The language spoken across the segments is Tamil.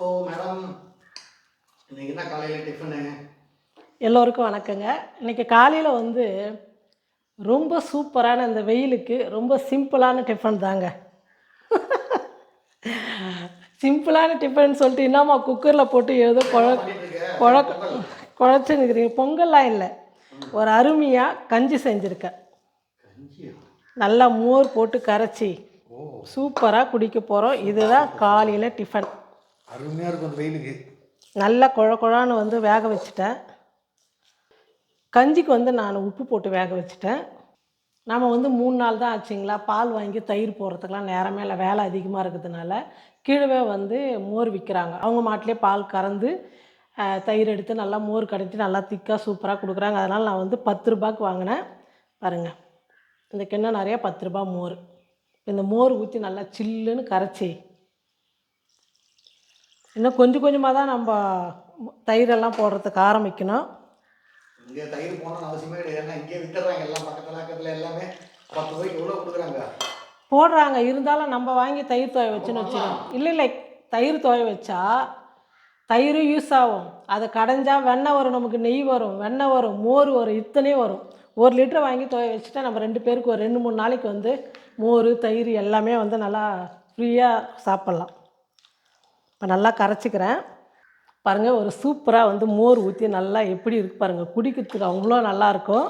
ஓ மேடம் இன்னைக்கு என்ன காலையில் டிஃபனு எல்லோருக்கும் வணக்கங்க. இன்றைக்கி காலையில் வந்து ரொம்ப சூப்பரான இந்த வெயிலுக்கு ரொம்ப சிம்பிளான டிஃபன் தாங்க. சிம்பிளான டிஃபன் சொல்லிட்டு என்னம்மா குக்கரில் போட்டு ஏதோ குழ குழ குழச்சுன்னுக்கிறீங்க. பொங்கல்லாம் இல்லை. ஒரு அருமையாக கஞ்சி செஞ்சுருக்கேன் நல்லா மோர் போட்டு கரைச்சி சூப்பராக குடிக்க போகிறோம் இதுதான் காலையில் டிஃபன் அருமையாக இருக்கும் அந்த வெயிலுக்கு. நல்லா குழ குழான்னு வந்து வேக வச்சுட்டேன். கஞ்சிக்கு வந்து நான் உப்பு போட்டு வேக வச்சுட்டேன். நாம் வந்து மூணு நாள் தான் ஆச்சுங்களா? பால் வாங்கி தயிர் போடுறதுக்கெலாம் நேரமே இல்லை வேலை அதிகமாக இருக்கிறதுனால. கீழவே வந்து மோர் விற்கிறாங்க அவங்க மாட்டிலே பால் கறந்து தயிர் எடுத்து நல்லா மோர் கடைஞ்சி நல்லா திக்காக சூப்பராக கொடுக்குறாங்க. அதனால் நான் வந்து பத்து ரூபாய்க்கு வாங்கினேன். பாருங்கள் இந்த கிண்ணம் நிறையா பத்து ரூபாய் மோர். இந்த மோர் ஊற்றி நல்லா சில்லுன்னு கரைச்சி இன்னும் கொஞ்சம் கொஞ்சமாக தான் நம்ம தயிரெல்லாம் போடுறதுக்கு ஆரம்பிக்கணும். இங்கே தயிர் போகணும்னு அவசியமே கிடையாது. இங்கே வித்துறாங்க எல்லாம் பக்கத்தில் பக்கத்தில் எல்லாமே பத்து ரூபாய்க்கு எவ்வளோ கொடுக்குறாங்க? போடுறாங்க. இருந்தாலும் நம்ம வாங்கி தயிர் துவைய வச்சுன்னு வச்சுக்கோங்க இல்லை இல்லை. தயிர் துவைய வச்சா தயிரும் யூஸ் ஆகும். அதை கடைஞ்சா வெண்ணெய் வரும். நமக்கு நெய் வரும். வெண்ணெய் வரும். மோர் வரும். இத்தனையும் வரும். ஒரு லிட்டர் வாங்கி துவைய வச்சுட்டா நம்ம ரெண்டு பேருக்கு ஒரு ரெண்டு மூணு நாளைக்கு வந்து மோர் தயிர் எல்லாமே வந்து நல்லா ஃப்ரீயாக சாப்பிட்லாம். இப்போ நல்லா கரைச்சிக்கிறேன். பாருங்கள் ஒரு சூப்பராக வந்து மோர் ஊற்றி நல்லா எப்படி இருக்கு பாருங்கள் குடிக்கிறதுக்கு அவ்வளோ நல்லாயிருக்கும்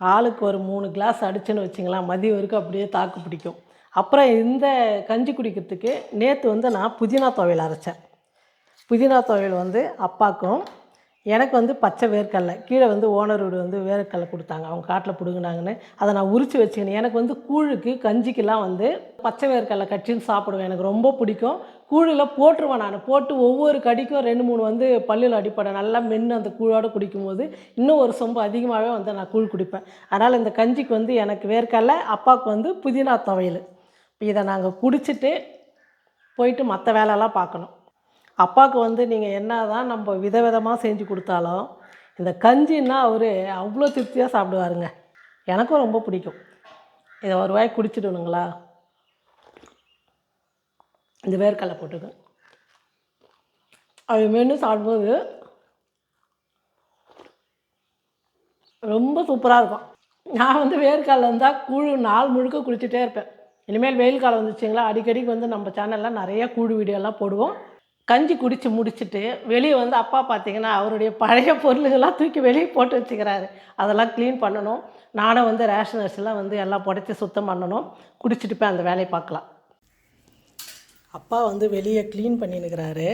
ஆளுக்கு ஒரு மூணு கிளாஸ் அடிச்சுன்னு வச்சிங்களேன் மதியம் வரைக்கும் அப்படியே தாக்கு பிடிக்கும். அப்புறம் இந்த கஞ்சி குடிக்கிறதுக்கு நேற்று வந்து நான் புதினா துவையல் அரைச்சேன். புதினா துவையல் வந்து அப்பாக்கும் எனக்கு வந்து பச்சை வேர்க்கடலை. கீழே வந்து ஓனர் வீடு வந்து வேர்க்கடலை கொடுத்தாங்க. அவங்க காட்டில் பிடுங்கினாங்கன்னு. அதை நான் உரித்து வச்சுக்கினேன். எனக்கு வந்து கூழுக்கு கஞ்சிக்கெலாம் வந்து பச்சை வேர்க்கடலை கட்சின்னு சாப்பிடுவேன். எனக்கு ரொம்ப பிடிக்கும். கூழில் போட்டுருவேன் நான். போட்டு ஒவ்வொரு கடிக்கும் ரெண்டு மூணு வந்து பல்லில் அடிப்படை. நல்லா மென்று அந்த கூழோடு குடிக்கும்போது இன்னும் ஒரு சொம்பு அதிகமாகவே வந்து நான் கூழ் குடிப்பேன். அதனால் இந்த கஞ்சிக்கு வந்து எனக்கு வேர்க்கடலை அப்பாவுக்கு வந்து புதினா துவையல். இப்போ இதை நாங்கள் குடிச்சிட்டு போயிட்டு மற்ற வேலையெல்லாம் பார்க்கணும். அப்பாவுக்கு வந்து நீங்கள் என்ன தான் நம்ம விதவிதமாக செஞ்சு கொடுத்தாலும் இந்த கஞ்சின்னா அவர் அவ்வளோ திருப்தியாக சாப்பிடுவாருங்க. எனக்கும் ரொம்ப பிடிக்கும். இதை ஒரு வாய் குடிச்சிடணுங்களா? இந்த வேர்க்கடலை போட்டுக்க அது மென்று சாப்பிடும்போது ரொம்ப சூப்பராக இருக்கும். நான் வந்து வேர்க்காலில் இருந்தால் கூழு நாள் முழுக்க குடிச்சிட்டே இருப்பேன். இனிமேல் வெயில் காலம் வந்துச்சுங்களா? அடிக்கடிக்கு வந்து நம்ம சேனலில் நிறைய கூழ் வீடியோலாம் போடுவோம். கஞ்சி குடித்து முடிச்சுட்டு வெளியே வந்து அப்பா பார்த்தீங்கன்னா அவருடைய பழைய பொருளுகள்லாம் தூக்கி வெளியே போட்டு வச்சுக்கிறாரு. அதெல்லாம் க்ளீன் பண்ணணும். நானும் வந்து ரேஷன் அரிசிலாம் வந்து எல்லாம் புடச்சி சுத்தம் பண்ணணும். குடிச்சிட்டு போய் அந்த வேலையை பார்க்கலாம். அப்பா வந்து வெளியே க்ளீன் பண்ணினுக்கிறாரு.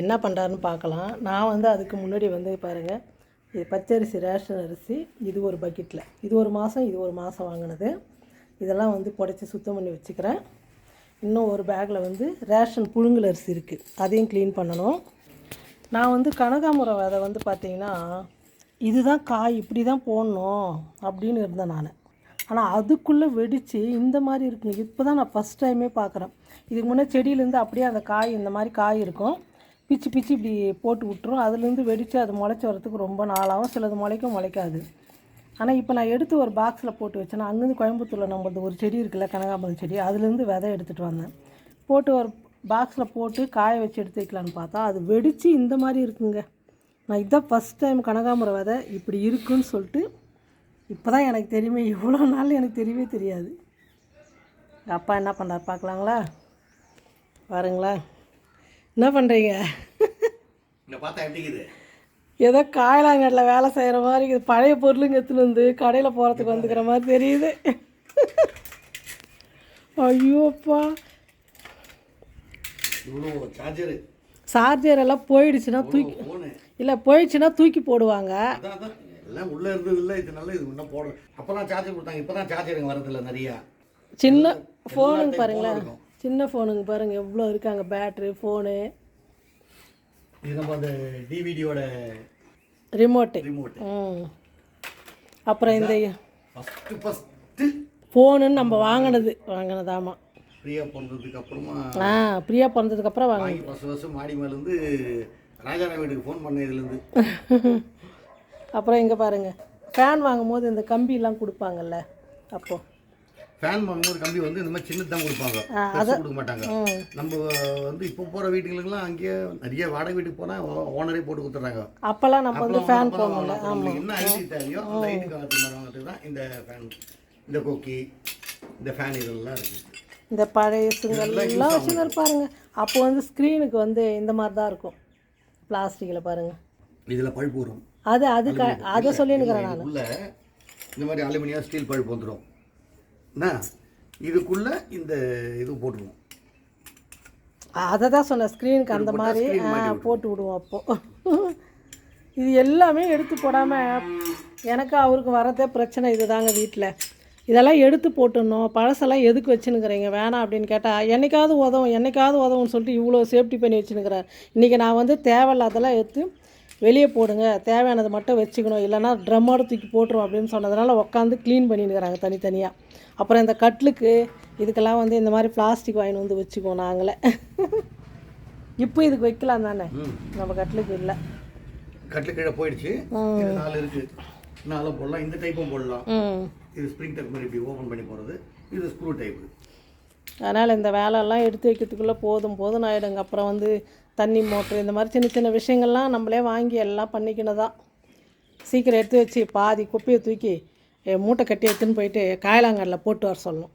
என்ன பண்ணுறாருன்னு பார்க்கலாம். நான் வந்து அதுக்கு முன்னாடி வந்து பாருங்கள் இது பச்சரிசி ரேஷன் அரிசி இது ஒரு பக்கெட்டில் இது ஒரு மாதம் இது ஒரு மாதம் வாங்கினது. இதெல்லாம் வந்து புடச்சி சுத்தம் பண்ணி வச்சுக்கிறேன். இன்னும் ஒரு பேக்கில் வந்து ரேஷன் புழுங்கல் அரிசி இருக்குது அதையும் க்ளீன் பண்ணணும். நான் வந்து கனகாமரம் விதை வந்து பார்த்திங்கன்னா இதுதான் காய் இப்படி தான் போடணும் அப்படின்னு இருந்தேன் நான். ஆனால் அதுக்குள்ளே வெடித்து இந்த மாதிரி இருக்குங்க. இப்போ தான் நான் ஃபஸ்ட் டைமே பார்க்குறேன் இதுக்கு முன்னே செடியிலேருந்து அப்படியே அந்த காய் இந்த மாதிரி காய் இருக்கும். பிச்சு பிச்சு இப்படி போட்டு விட்டுரும். அதுலேருந்து வெடித்து அது முளைச்சி வரத்துக்கு ரொம்ப நாளாகும் சிலது முளைக்கும் முளைக்காது. ஆனால் இப்போ நான் எடுத்து ஒரு பாக்ஸில் போட்டு வச்சேன்னா அங்கேருந்து கோயம்புத்தூரில் நம்மளது ஒரு செடி இருக்குல்ல கனகாம்பரம் செடி அதுலேருந்து விதை எடுத்துகிட்டு வந்தேன். போட்டு ஒரு பாக்ஸில் போட்டு காய வச்சு எடுத்து வைக்கலான்னு பார்த்தா அது வெடித்து இந்த மாதிரி இருக்குங்க. நான் இதான் ஃபஸ்ட் டைம் கனகாம்பரம் விதை இப்படி இருக்குன்னு சொல்லிட்டு இப்போ தான் எனக்கு தெரியுமே இவ்வளோ நாள் எனக்கு தெரியவே தெரியாது. எங்கள் அப்பா என்ன பண்ணுறாரு பார்க்கலாங்களா? பாருங்களா என்ன பண்ணுறீங்க பார்த்தா எப்படி இருக்குது? ஏதோ காயலாங்கட்டில் வேலை செய்கிற மாதிரி இருக்குது பழைய பொருளுங்க எடுத்துன்னு வந்து கடையில் போகிறதுக்கு வந்துக்கிற மாதிரி தெரியுது. ஐயோப்பா. சார்ஜரு சார்ஜர் எல்லாம் போயிடுச்சுன்னா தூக்கி இல்லை போயிடுச்சுன்னா தூக்கி போடுவாங்க. எல்லாம் உள்ளே இருந்தது இல்லை இது நல்ல இது இன்னும் போடணும் அப்போ தான் சார்ஜர் கொடுத்தாங்க. இப்போ தான் சார்ஜருங்க வரதில்ல நிறையா. சின்ன ஃபோனுங்க பாருங்களேன். சின்ன ஃபோனுங்க பாருங்கள் எவ்வளோ இருக்காங்க பேட்ரு ஃபோனு இது நம்ம அந்த டிவிடியோட ரிமோட்டு ரிமோட் அப்புறம் இந்த ஃபஸ்ட்டு ஃபஸ்ட்டு ஃபோனுன்னு நம்ம வாங்கினது. வாங்கினதாமா ஃப்ரீயாக பிறந்ததுக்கு அப்புறமா ஆ பிரியா பிறந்ததுக்கப்புறம் வாங்க வாங்கி ஃபஸ்ட் ஃபஸ்ட்டு மாடி மேலேருந்து ராஜாராம் வீட்டுக்கு ஃபோன் பண்ண இதுலேருந்து அப்புறம் இங்கே பாருங்கள் ஃபேன் வாங்கும்போது இந்த கம்பிலாம் கொடுப்பாங்கல்ல அப்போது ஃபேன் வாங்கும்போது கம்பி வந்து இந்த மாதிரி சின்னது தான் கொடுப்பாங்க. பெருசு கொடுக்க மாட்டாங்க. நம்ம வந்து இப்போ போகிற வீட்டுகளுக்கெல்லாம் அங்கேயே நிறைய வாடகை வீட்டுக்கு போனால் ஓனரே போட்டு கொடுத்துட்றாங்க. அப்போல்லாம் நம்ம வந்து ஃபேன் ஆமாம் என்ன ஐடி தேவையோ அந்த ஐடி காலத்து மாதிரி தான் இந்த ஃபேன் இந்த கொக்கி இந்த ஃபேன் இதெல்லாம் இருக்குது இந்த பழைய சுங்கல் எல்லாம் வச்சுன்னு பாருங்க. அப்போ வந்து ஸ்க்ரீனுக்கு வந்து இந்த மாதிரி தான் இருக்கும். பிளாஸ்டிக்கில் பாருங்க. இதில் பழுப்பு வரும். அது அது க அதை சொல்லினுக்கிறேன் நான். உள்ள இந்த மாதிரி அலுமினியம் ஸ்டீல் பழுப்பு வந்துடும் என்ன? இதுக்குள்ளே இந்த இது போட்டுருவோம். அதை தான் சொன்னேன். ஸ்க்ரீனுக்கு அந்த மாதிரி போட்டு விடுவோம் அப்போது இது எல்லாமே எடுத்து போடாமல் எனக்கு அவருக்கு வரதே பிரச்சனை இதுதாங்க வீட்டில் இதெல்லாம் எடுத்து போட்டுடணும். பழசெல்லாம் எதுக்கு வச்சுன்னுக்கிறீங்க? வேணாம் அப்படின்னு கேட்டால் என்னைக்காவது உதவும் என்னைக்காவது உதவும்னு சொல்லிட்டு இவ்வளோ சேஃப்டி பண்ணி வச்சுன்னுக்கிறேன் இன்றைக்கி நான் வந்து தேவையில்லாதெல்லாம் எடுத்து வெளியே போடுங்க தேவையானது மட்டும் வச்சுக்கணும் இல்லைன்னா ட்ரம்மோட தூக்கி போட்டுரும் அப்படின்னு சொன்னதுனால உட்காந்து க்ளீன் பண்ணினுக்கிறாங்க தனித்தனியாக அப்புறம் இந்த கட்லுக்கு இதுக்கெல்லாம் வந்து இந்த மாதிரி பிளாஸ்டிக் வாங்கிட்டு வந்து வச்சுக்குவோம் நாங்களே. இப்போ இதுக்கு வைக்கலாம் தானே? நம்ம கட்லுக்கு இல்லை. கட்டில் கீழே போயிடுச்சு. நாலு இருக்குது நாலும் போடலாம். இந்த டைப்பும் போடலாம். இது ஸ்ப்ரிங் டைப் மாதிரி இப்படி ஓப்பன் பண்ணி போகிறது இது ஸ்க்ரூ டைப்பு அதனால் இந்த வேலையெல்லாம் எடுத்து வைக்கிறதுக்குள்ளே போதும் போதும் ஆகிடுங்க அப்புறம் வந்து தண்ணி மோட்ரு இந்த மாதிரி சின்ன சின்ன விஷயங்கள்லாம் நம்மளே வாங்கி எல்லாம் பண்ணிக்கணும் தான் சீக்கிரம் எடுத்து வச்சு பாதி குப்பையை தூக்கி மூட்டை கட்டி எடுத்துன்னு போயிட்டு காயலாங்கல்ல போட்டு வர சொல்லணும்.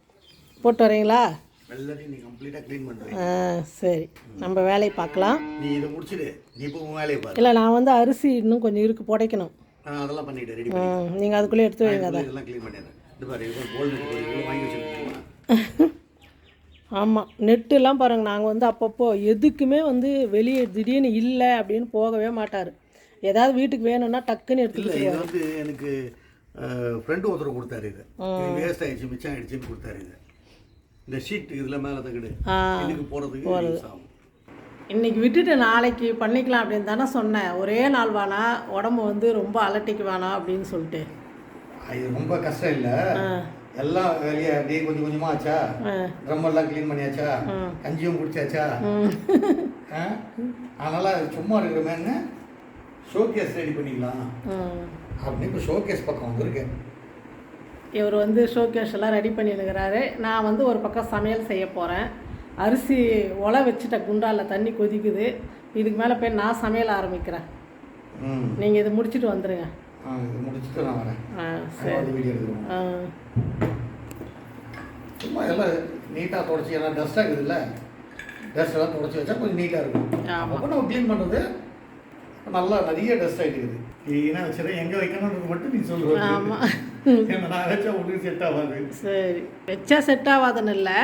போட்டு வரீங்களா? ஆ சரி. நம்ம வேலையை பார்க்கலாம். இல்லை நான் வந்து அரிசி இன்னும் கொஞ்சம் இருக்கு புடைக்கணும். அதெல்லாம் பண்ணிட்டு நீங்கள் அதுக்குள்ளே எடுத்து வைங்க அதை. ஆமாம் நெட்டுலாம் பாருங்க நாங்கள் வந்து அப்பப்போ எதுக்குமே வந்து வெளியே திடீர்னு இல்லை அப்படின்னு போகவே மாட்டார். ஏதாவது வீட்டுக்கு வேணும்னா டக்குன்னு எடுத்துக்கிட்டு இது வந்து எனக்கு ஃப்ரெண்டு ஒருத்தர் கொடுத்தாரு இது. வேஸ்ட் ஆயிடுச்சு மிச்சம் ஆயிடுச்சுன்னு கொடுத்தாரு இது. இந்த ஷீட் இதில் மேலே தகடு இதுக்கு போகிறதுக்கு ஆகும். இன்னைக்கு விட்டுட்டு நாளைக்கு பண்ணிக்கலாம் அப்படின்னு தானே சொன்னேன். ஒரே நாள் வேணா உடம்பு வந்து ரொம்ப அலட்டிக்கு வேணாம் அப்படின்னு சொல்லிட்டு. இது ரொம்ப கஷ்டம் இல்லை. எல்லாம் வெளியே அப்படியே கொஞ்சம் கொஞ்சமாக ஆச்சா. ட்ரம் எல்லாம் க்ளீன் பண்ணியாச்சா? கஞ்சியும் குடிச்சாச்சா? அதனால சும்மா இருக்கிறமேன்னு ஷோகேஸ் ரெடி பண்ணிக்கலாம். அப்படின்னு இப்போ ஷோகேஸ் பக்கம் வந்திருக்கேன் இவர் வந்து ஷோகேஷ் எல்லாம் ரெடி பண்ணிருக்கிறாரு நான் வந்து ஒரு பக்கம் சமையல் செய்ய போகிறேன் அரிசி ஒலை வச்சுட்ட குண்டாலில் தண்ணி கொதிக்குது. இதுக்கு மேலே போய் நான் சமையல் ஆரம்பிக்கிறேன். நீங்கள் இது முடிச்சுட்டு வந்துடுங்க இது முடிச்சுட்டு நான் வரேன். வீடியோ எடுத்துருவோம் ஆ. சும்மா எல்லாம் நீட்டாக தொடச்சி ஏன்னா டஸ்ட்டாக இருக்குதுல்ல? டஸ்ட் எல்லாம் தொடச்சி வச்சா கொஞ்சம் நீட்டாக இருக்கும். அப்போ நம்ம க்ளீன் பண்ணுறது நல்லா நிறைய டஸ்ட் ஆகிட்டு இருக்குது க்ளீனாக வச்சுருக்கேன் எங்கே வைக்கணுன்றது மட்டும் நீ சொல்லுவேன் ஆமா. ஏன்னா நான் வச்சா ஒன்றும் செட் ஆகாது. சரி. வச்சா செட் ஆகாதுன்னு இல்லை.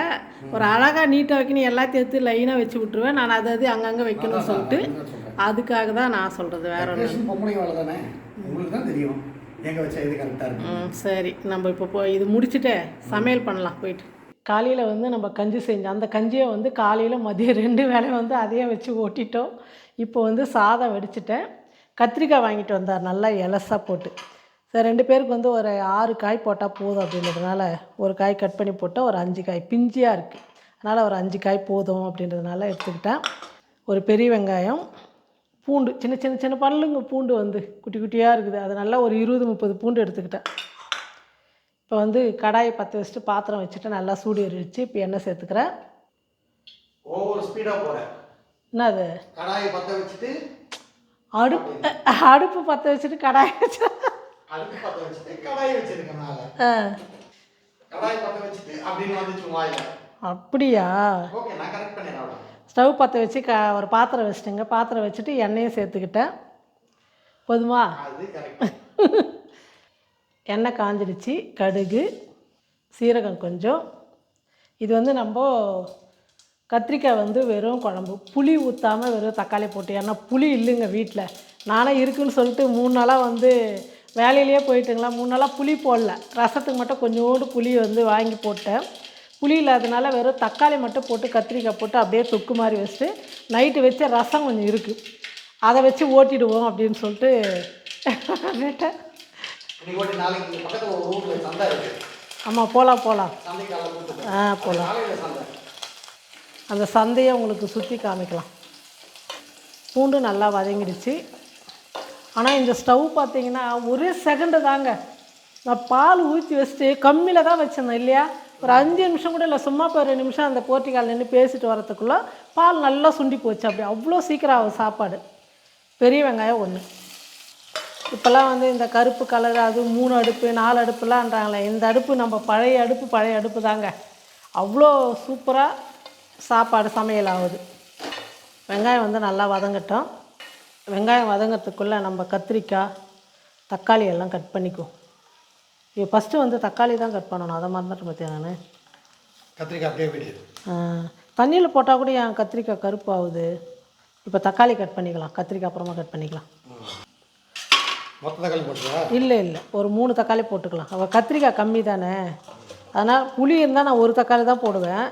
ஒரு அழகாக நீட்டாக வைக்கணும் எல்லாத்தையும் எடுத்து லைனாக வச்சு விட்ருவேன் நான் அதை அது அங்கங்கே வைக்கணும்னு சொல்லிட்டு அதுக்காக தான் நான் சொல்கிறது வேற ஒன்று பொம்பளை வேலை தானே உங்களுக்கு தான் தெரியும். எங்கே வச்சா இது கரெக்டாக இருக்கும் சரி. நம்ம இப்போ போ இது முடிச்சுட்டு சமையல் பண்ணலாம் போயிட்டு. காலையில் வந்து நம்ம கஞ்சி செஞ்சோம் அந்த கஞ்சியை வந்து காலையில் மதியம் ரெண்டு வேளையும் வந்து அதையே வச்சு ஓட்டிட்டோம். இப்போ வந்து சாதம் வடிச்சிட்டேன். கத்திரிக்காய் வாங்கிட்டு வந்தார் நல்லா எலசாக போட்டு. சரி ரெண்டு பேருக்கு வந்து ஒரு ஆறு காய் போட்டால் போதும் அப்படின்றதுனால ஒரு காய் கட் பண்ணி போட்டால் ஒரு அஞ்சு காய். பிஞ்சியாக இருக்குது அதனால் ஒரு அஞ்சு காய் போதும் அப்படின்றதுனால எடுத்துக்கிட்டேன். ஒரு பெரிய வெங்காயம் பூண்டு சின்ன சின்ன சின்ன பல்லுங்க பூண்டு வந்து குட்டி குட்டியாக இருக்குது. அது நல்லா ஒரு இருபது முப்பது பூண்டு எடுத்துக்கிட்டேன். இப்போ வந்து கடாயை பற்ற வச்சுட்டு பாத்திரம் வச்சுட்டு நல்லா சூடு எரிச்சு இப்போ எண்ணெய் சேர்த்துக்கிறேன். ஓவர் ஸ்பீடாக போகிறேன் என்ன அது கடாயை பற்ற வச்சுட்டு அடுப்பு அடுப்பு பற்ற வச்சுட்டு கடாயை வச்சு அடுப்பு பற்ற வச்சுட்டு கடாயை வச்சிருக்கேன் மேலே. ஆ, கடாயை பற்ற வச்சுட்டு அப்படின்னு அப்படியா? ஓகே நான் கரெக்ட் பண்ணிடுறேன் அவ்வளோ ஸ்டவ் பற்ற வச்சு க ஒரு பாத்திரம் வச்சுட்டுங்க. பாத்திரம் வச்சுட்டு எண்ணெயை சேர்த்துக்கிட்டேன். போதுமா? எண்ணெய் காஞ்சிடுச்சு. கடுகு சீரகம் கொஞ்சம். இது வந்து நம்ம கத்திரிக்காய் வந்து வெறும் குழம்பு. புளி ஊற்றாமல் வெறும் தக்காளி போட்டு. ஏன்னா புளி இல்லைங்க வீட்டில் நானே இருக்குன்னு சொல்லிட்டு மூணு நாளாக வந்து வேலையிலேயே போயிட்டுங்களா. மூணு நாளாக புளி போடல. ரசத்துக்கு மட்டும் கொஞ்சோண்டு புளி வந்து வாங்கி போட்டேன். புளி இல்லாதனால வெறும் தக்காளி மட்டும் போட்டு கத்திரிக்காய் போட்டு அப்படியே தொக்கு மாதிரி வச்சுட்டு நைட்டு வச்ச ரசம் கொஞ்சம் இருக்குது அதை வச்சு ஓட்டிடுவோம் அப்படின்னு சொல்லிட்டு இருக்கு. ஆமாம் போகலாம் போகலாம் ஆ போகலாம் அந்த சந்தையை உங்களுக்கு சுற்றி காமிக்கலாம். பூண்டு நல்லா வதங்கிடுச்சு. ஆனால் இந்த ஸ்டவ் பார்த்தீங்கன்னா ஒரே செகண்டு தாங்க. நான் பால் ஊற்றி வச்சுட்டு கம்மியில் தான் வச்சிருந்தேன் இல்லையா? ஒரு அஞ்சு நிமிஷம் கூட இல்லை சும்மா இப்போ ஒரு நிமிஷம் அந்த போர்ட்டிக்கால் நின்று பேசிட்டு வரத்துக்குள்ளே பால் நல்லா சுண்டி போச்சு. அப்படி அவ்வளோ சீக்கிரம் ஆகும் சாப்பாடு. பெரிய வெங்காயம் ஒன்று இப்போல்லாம் வந்து இந்த கருப்பு கலர் அது மூணு அடுப்பு நாலு அடுப்புலான்றாங்களே இந்த அடுப்பு நம்ம பழைய அடுப்பு பழைய அடுப்பு தாங்க. அவ்வளோ சூப்பராக சாப்பாடு சமையல் ஆகுது. வெங்காயம் வந்து நல்லா வதங்கட்டும். வெங்காயம் வதங்கிறதுக்குள்ளே நம்ம கத்திரிக்காய் தக்காளி எல்லாம் கட் பண்ணிக்குவோம். இது ஃபஸ்ட்டு வந்து தக்காளி தான் கட் பண்ணணும். அதை மறந்துட்டு பார்த்தியா நான்? கத்திரிக்காய் அப்படியே தண்ணியில் போட்டால் கூட என் கத்திரிக்காய் கருப்பு ஆகுது. இப்போ தக்காளி கட் பண்ணிக்கலாம். கத்திரிக்காய் அப்புறமா கட் பண்ணிக்கலாம். மொத்த தக்காளி போட்டுருவா? இல்லை இல்லை. ஒரு மூணு தக்காளி போட்டுக்கலாம். அவள் கத்திரிக்காய் கம்மி தானே. அதனால் புளி இருந்தால் நான் ஒரு தக்காளி தான் போடுவேன்.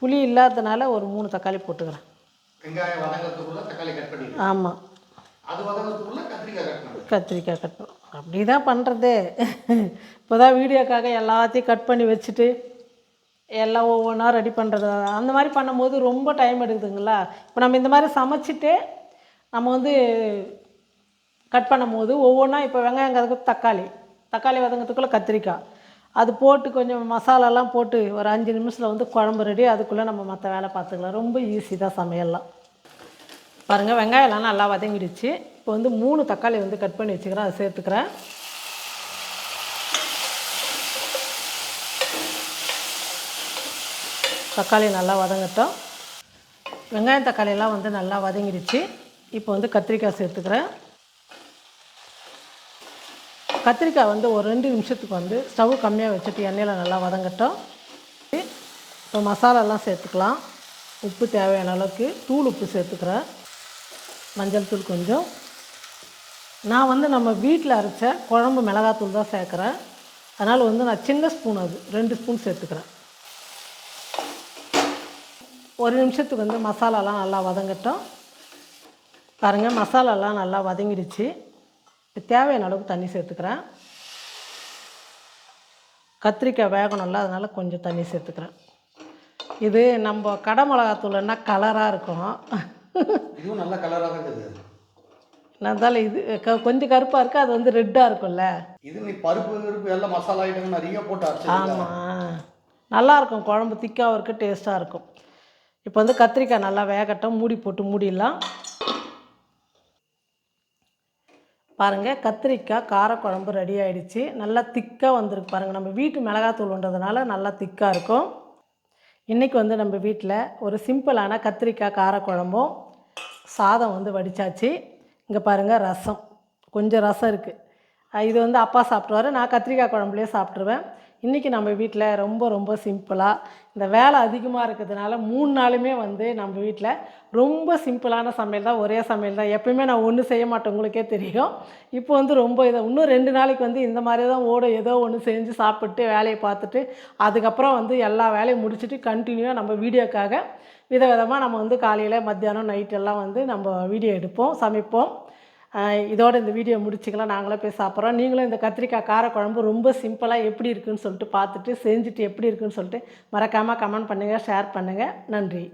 புளி இல்லாததுனால ஒரு மூணு தக்காளி போட்டுக்கிறேன். வெங்காயம் வதங்கிறதுக்குள்ள தக்காளி கட் பண்ணிடு. ஆமாம் கத்திரிக்காய் கட் அப்படி தான் பண்ணுறதே இப்போ தான் வீடியோக்காக எல்லாத்தையும் கட் பண்ணி வச்சுட்டு எல்லாம் ஒவ்வொன்றா ரெடி பண்ணுறது அந்த மாதிரி பண்ணும்போது ரொம்ப டைம் எடுக்குதுங்களா? இப்போ நம்ம இந்த மாதிரி சமைச்சிட்டு நம்ம வந்து கட் பண்ணும்போது ஒவ்வொன்றா இப்போ வெங்காயம் கதக்கு தக்காளி. தக்காளி வதங்கிறதுக்குள்ளே கத்திரிக்காய். அது போட்டு கொஞ்சம் மசாலாலாம் போட்டு ஒரு அஞ்சு நிமிஷத்தில் வந்து குழம்பு ரெடி அதுக்குள்ளே நம்ம மற்ற வேலை பார்த்துக்கலாம். ரொம்ப ஈஸி தான் சமையல்லாம். பாருங்கள் வெங்காயம்லாம் நல்லா வதங்கிடுச்சு. இப்போ வந்து மூணு தக்காளி வந்து கட் பண்ணி வச்சுக்கிறேன் அதை சேர்த்துக்கிறேன். தக்காளி நல்லா வதங்கட்டும். வெங்காயம் தக்காளியெல்லாம் வந்து நல்லா வதங்கிடுச்சு. இப்போ வந்து கத்திரிக்காய் சேர்த்துக்கிறேன். கத்திரிக்காய் வந்து ஒரு ரெண்டு நிமிஷத்துக்கு வந்து ஸ்டவ் கம்மியாக வச்சுட்டு எண்ணெயில் நல்லா வதங்கட்டும். இப்போ மசாலாலாம் சேர்த்துக்கலாம். உப்பு தேவையான அளவுக்கு தூள் உப்பு சேர்த்துக்கிறேன். மஞ்சள் தூள் கொஞ்சம். நான் வந்து நம்ம வீட்டில் அரைச்ச குழம்பு மிளகாத்தூள் தான் சேர்க்குறேன். அதனால் வந்து நான் சின்ன ஸ்பூன் அது ரெண்டு ஸ்பூன் சேர்த்துக்கிறேன். ஒரு நிமிஷத்துக்கு வந்து மசாலாலாம் நல்லா வதங்கட்டும். பாருங்கள் மசாலாலாம் நல்லா வதங்கிடுச்சு. தேவையான அளவுக்கு தண்ணி சேர்த்துக்கிறேன். கத்திரிக்காய் வேகணும்ல அதனால் கொஞ்சம் தண்ணி சேர்த்துக்கிறேன். இது நம்ம கடை மிளகாத்தூள்னா கலராக இருக்கும். இதுவும் நல்ல கலராக தான் இருக்குது. அதனால் இது க கொஞ்சம் கருப்பாக இருக்குது அது வந்து ரெட்டாக இருக்கும்ல? இது நீ பருப்பு கிருப்பு எல்லாம் மசாலா ஐட்டம் நிறைய போட்டு அரைச்சிருக்கா ஆமாம் நல்லாயிருக்கும் குழம்பு திக்காகவும் இருக்குது டேஸ்ட்டாக இருக்கும். இப்போ வந்து கத்திரிக்காய் நல்லா வேகட்டும். மூடி போட்டு மூடிடலாம். பாருங்கள் கத்திரிக்காய் காரக்குழம்பு ரெடி ஆயிடுச்சு. நல்லா திக்காக வந்திருக்கு பாருங்கள் நம்ம வீட்டு மிளகாத்தூள்ன்றதுனால நல்லா திக்காக இருக்கும். இன்றைக்கி வந்து நம்ம வீட்டில் ஒரு சிம்பிளான கத்திரிக்காய் காரக்குழம்பும் சாதம் வந்து வடித்தாச்சு இங்கே பாருங்கள் ரசம். கொஞ்சம் ரசம் இருக்குது இது வந்து அப்பா சாப்பிட்ருவாரு நான் கத்திரிக்காய் குழம்புலேயே சாப்பிட்ருவேன் இன்றைக்கி நம்ம வீட்டில் ரொம்ப ரொம்ப சிம்பிளாக இந்த வேலை அதிகமாக இருக்கிறதுனால மூணு நாளுமே வந்து நம்ம வீட்டில் ரொம்ப சிம்பிளான சமையல் தான் ஒரே சமையல் தான். எப்பயுமே நான் ஒன்றும் செய்ய மாட்டேன் உங்களுக்கே தெரியும். இப்போ வந்து ரொம்ப இதை இன்னும் ரெண்டு நாளைக்கு வந்து இந்த மாதிரி தான் ஓடும் ஏதோ ஒன்று செஞ்சு சாப்பிட்டு வேலையை பார்த்துட்டு அதுக்கப்புறம் வந்து எல்லா வேலையும் முடிச்சுட்டு கண்டினியூவாக நம்ம வீடியோக்காக விதவிதமாக நம்ம வந்து காலையில் மத்தியானம் நைட்டெல்லாம் வந்து நம்ம வீடியோ எடுப்போம் சமைப்போம். இதோட இந்த வீடியோ முடிச்சுக்கலாம். நாங்களே போய் சாப்பிட்றோம். நீங்களும் இந்த கத்திரிக்காய் காரக்குழம்பு ரொம்ப சிம்பிளாக எப்படி இருக்குன்னு சொல்லிட்டு பார்த்துட்டு செஞ்சுட்டு எப்படி இருக்குன்னு சொல்லிட்டு மறக்காமல் கமெண்ட் பண்ணுங்கள் ஷேர் பண்ணுங்கள் நன்றி.